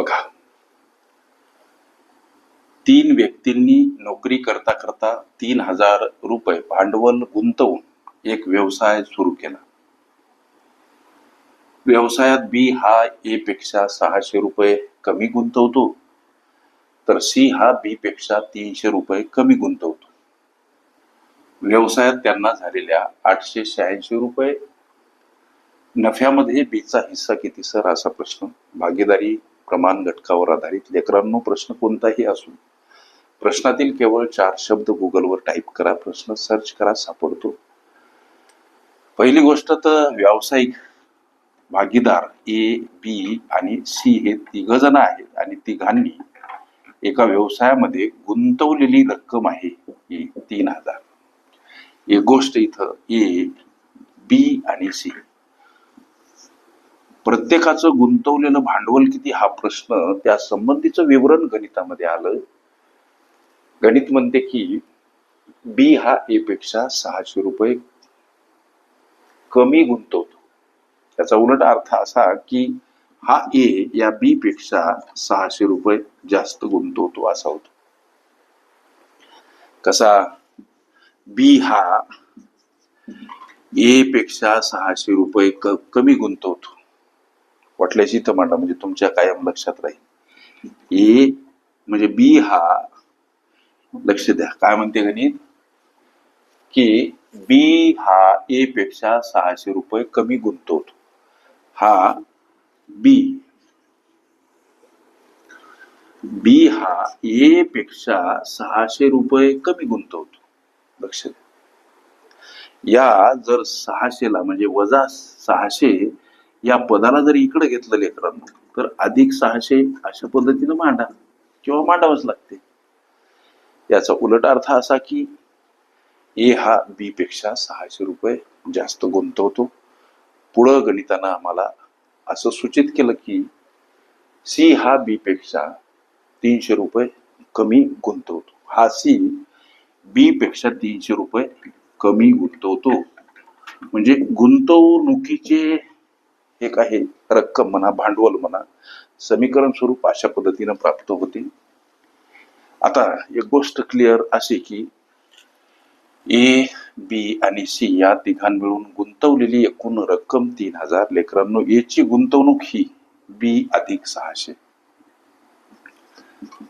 बघा. तीन व्यक्तींनी नोकरी करता करता तीन हजार रुपये भांडवल गुंतवून एक व्यवसाय सुरू केला. व्यवसायात बी हा ए पेक्षा सहाशे रुपये कमी गुंतवतो तर सी हा बी पेक्षा तीनशे रुपये कमी गुंतवतो. व्यवसायात त्यांना झालेल्या आठशे शहाऐंशी रुपये. नफ्यामध्ये बीचा हिस्सा किती सर? असा प्रश्न. भागीदारी प्रमाण घटकावर आधारित लेकरांनो प्रश्न कोणताही असो. प्रश्नातील केवळ चार शब्द गुगलवर टाईप करा प्रश्न सर्च करा सापडतो. पहिली गोष्ट तर व्यावसायिक भागीदार ए बी आणि सी हे तिघ जण आहेत आणि तिघांनी एका व्यवसायामध्ये गुंतवलेली रक्कम आहे ही तीन हजार. एक गोष्ट इथं ए बी आणि सी प्रत्येकाचं गुंतवलेलं भांडवल किती हा प्रश्न त्या संबंधीचं विवरण गणितामध्ये आलं. गणित म्हणते की बी हा ए पेक्षा सहाशे रुपये कमी गुंतवतो. त्याचा उलट अर्थ असा की हा ए या बी पेक्षा सहाशे रुपये जास्त गुंतवतो असा होतो. कसा? बी हा ए पेक्षा सहाशे रुपये कमी गुंतवतो. वाटल्याशी इथं मांडा म्हणजे तुमच्या कायम लक्षात राहील. ए म्हणजे बी हा लक्ष द्या. काय म्हणते गणित? की बी हा ए पेक्षा सहाशे रुपये कमी गुंतवतो हा बी. बी हा ए पेक्षा सहाशे रुपये कमी गुंतवतो लक्ष द्या. या जर सहाशेला म्हणजे वजा सहाशे या पदाला जर इकडे घेतलं लेकरांनो तर अधिक सहाशे अशा पद्धतीनं मांडा किंवा मांडावंच लागते. याचा उलट अर्थ असा की ए हा बी पेक्षा सहाशे रुपये जास्त गुंतवतो. पुढं गणितानं आम्हाला असं सूचित केलं की सी हा बी पेक्षा तीनशे रुपये कमी गुंतवतो. हा सी बी पेक्षा तीनशे रुपये कमी गुंतवतो. म्हणजे गुंतवणुकीचे एक आहे रक्कम म्हणा भांडवल म्हणा समीकरण स्वरूप अशा पद्धतीनं प्राप्त होते. आता एक गोष्ट क्लिअर अशी की ए बी आणि सी या तिघां मिळून गुंतवलेली एकूण रक्कम तीन हजार लेकरांनो ए ची गुंतवणूक ही बी अधिक सहाशे.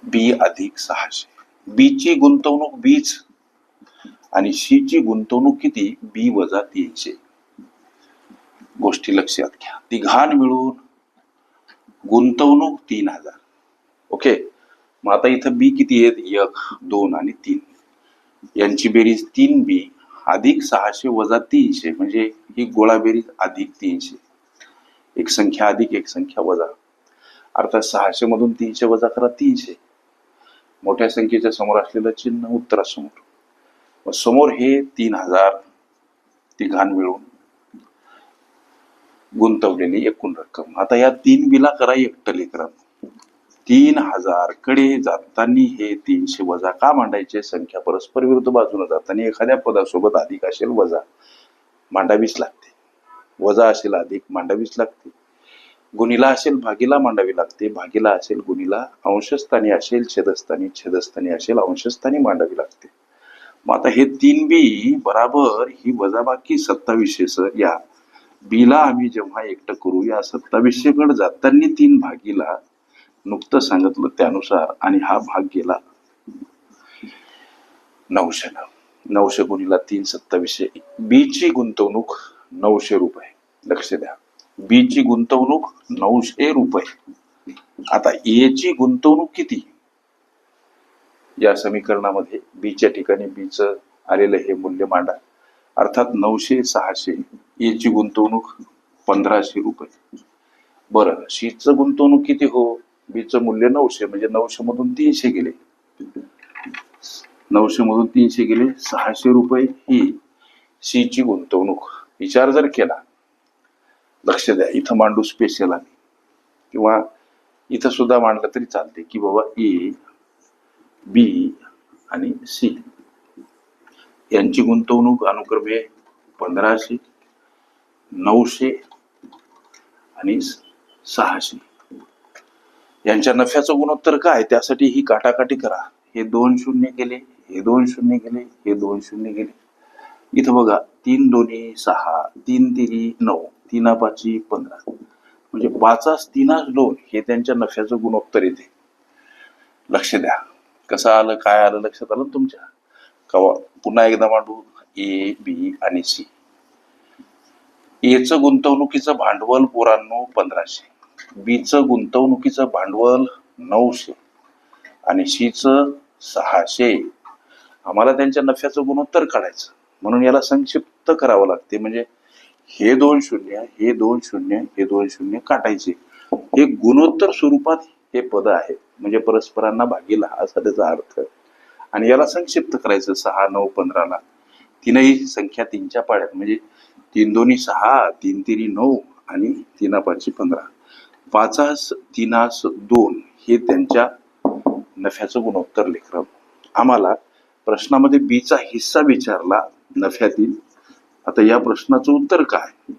बी अधिक सहाशे. बी ची गुंतवणूक बीच आणि सी ची गुंतवणूक किती? बी वजा तीनशे. गोष्टी लक्षात घ्या. तिघान मिळून गुंतवणूक तीन हजार. ओके? मग आता इथं बी किती आहेत? एक दोन आणि तीन. यांची बेरीज तीन बी अधिक सहाशे वजा तीनशे म्हणजे ही गोळा बेरीज अधिक तीनशे. एक संख्या अधिक एक संख्या वजा. अर्थात सहाशे मधून तीनशे वजा करा तीनशे. मोठ्या संख्येच्या समोर असलेलं चिन्ह उत्तरासमोर. मग समोर हे तीन हजार तिघान मिळून गुंतवलेली एकूण रक्कम. आता या तीन बिला करा एक लेकरा तीन हजारकडे जाताना हे तीनशे वजा का मांडायचे? संख्या परस्पर विरुद्ध बाजूने जाताना एखाद्या पदासोबत अधिक असेल वजा. मांडावीच लागते. वजा असेल अधिक मांडावीच लागते. गुणीला असेल भागीला मांडावी लागते. भागीला असेल गुणीला अंशस्थानी असेल छेदस्थानी छेदस्थानी असेल अंशस्थानी मांडावी लागते. मग आता हे तीन बी बराबर ही वजाबाकी सत्तावीसशे सर या. बीला आम्ही जेव्हा एकटं करू या सत्तावीसशे जाताना तीन भागीला नुकतं सांगितलं त्यानुसार आणि हा भाग गेला. नऊशेला नऊशे गुणीला तीन सत्तावीसशे. बी ची गुंतवणूक नऊशे रुपये. लक्ष द्या. बी ची गुंतवणूक नऊशे रुपये. आता ए ची गुंतवणूक किती? या समीकरणामध्ये बीच्या ठिकाणी बीच आलेलं हे मूल्य मांडा. अर्थात नऊशे सहाशे ए ची गुंतवणूक पंधराशे रुपये. बरं शीचं गुंतवणूक किती हो? बीचं मूल्य नऊशे म्हणजे नऊशे मधून तीनशे गेले. नऊशे मधून तीनशे गेले सहाशे रुपये ही सी ची गुंतवणूक. विचार जर केला लक्ष द्या इथं मांडू स्पेशल आम्ही. किंवा इथं सुद्धा मांडलं तरी चालते की बाबा ए बी आणि सी. यांची गुंतवणूक अनुक्रमे पंधराशे नऊशे आणि सहाशे. यांच्या नफ्याचं गुणोत्तर काय त्यासाठी ही काटाकाटी करा. हे दोन शून्य गेले हे दोन शून्य गेले हे दोन शून्य गेले इथं बघा तीन दोन्ही सहा तीन तिन्ही नऊ तीना पाची पंधरा. म्हणजे पाचास तीनाच दोन हे त्यांच्या नफ्याचं गुणोत्तर येते. लक्ष द्या. कसं आलं काय आलं लक्षात आलं तुमच्या? कवा पुन्हा एकदा मांडू? ए बी आणि सी. एचं गुंतवणुकीचं भांडवल पोरांनो पंधराशे. बीचं गुंतवणुकीचं भांडवल नऊशे. आणि सीचं सहाशे. आम्हाला त्यांच्या नफ्याचं गुणोत्तर काढायचं. म्हणून याला संक्षिप्त करावं लागते. म्हणजे हे दोन शून्य हे दोन शून्य हे दोन शून्य काटायचे. हे गुणोत्तर स्वरूपात हे पद आहे. म्हणजे परस्परांना भागीला असा त्याचा अर्थ. आणि याला संक्षिप्त करायचं सहा नऊ पंधराला तीनही संख्या तीनच्या पाड्यात. म्हणजे तीन दोन्ही सहा तीन तीन नऊ आणि तीना पाचशे पंधरा. पाचास तीनास दोन हे त्यांच्या नफ्याचं गुणोत्तर लेखराव आम्हाला प्रश्नामध्ये बीचा हिस्सा विचारला नफ्यातील. आता या प्रश्नाचं उत्तर काय?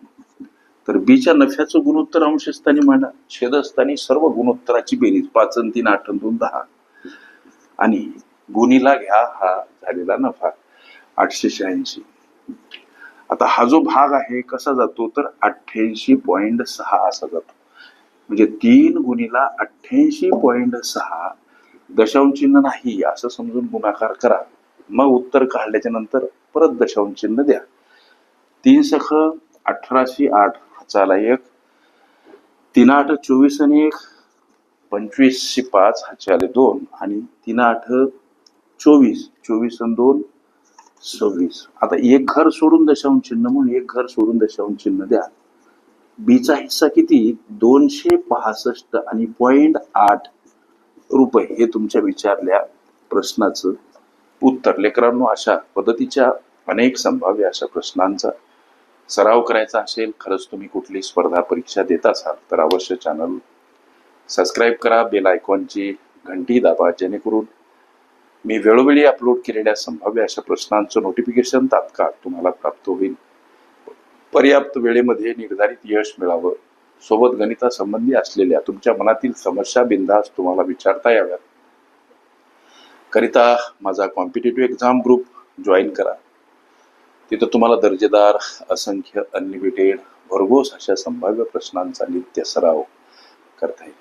तर बीच्या नफ्याचं गुणोत्तर अंशस्थानी मांडा. छेदस्थानी सर्व गुणोत्तराची बेरीज. पाच अन तीन आठ अन दोन दहा. आणि गुणीला घ्या हा झालेला नफा. आठशे शहाऐंशी. आता हा जो भाग आहे कसा जातो? तर अठ्ठ्याऐंशी पॉईंट सहा असा जातो. म्हणजे तीन गुणीला अठ्ठ्याऐंशी पॉईंट सहा दशांश चिन्ह नाही असं समजून गुणाकार करा. मग उत्तर काढल्याच्या नंतर परत दशांश चिन्ह द्या. तीन सख अठराशे आठ हाचाला एक. तीन आठ चोवीस आणि एक पंचवीसशे पाच ह्याचे दोन. आणि तीन आठ चोवीस चोवीस आणि दोन सव्वीस. आता एक घर सोडून दशांश चिन्ह म्हणून एक घर सोडून दशांश चिन्ह द्या. बीचा हिस्सा किती? दोनशे पासष्ट आणि पॉइंट आठ रुपये. हे तुमच्या विचारल्या प्रश्नाचं उत्तर. लेकरांनो अशा पद्धतीच्या अनेक संभाव्य अशा प्रश्नांचा सराव करायचा असेल खरंच तुम्ही कुठली स्पर्धा परीक्षा देत असाल तर अवश्य चॅनल सबस्क्राईब करा बेल आयकॉनची घंटी दाबा जेणेकरून मी वेळोवेळी अपलोड केलेल्या संभाव्य अशा प्रश्नांचं नोटिफिकेशन तात्काळ तुम्हाला प्राप्त होईल. पर्याप्त वेळेमध्ये निर्धारित यश मिळावं. सोबत गणितासंबंधी असलेल्या तुमच्या मनातील समस्या बिंदास तुम्हाला विचारता याव्यात. करिता माझा कॉम्पिटेटिव्ह एक्झाम ग्रुप जॉईन करा. तिथं तुम्हाला दर्जेदार असंख्य अनलिमिटेड भरघोस अशा संभाव्य प्रश्नांचा नित्य सराव करता येईल.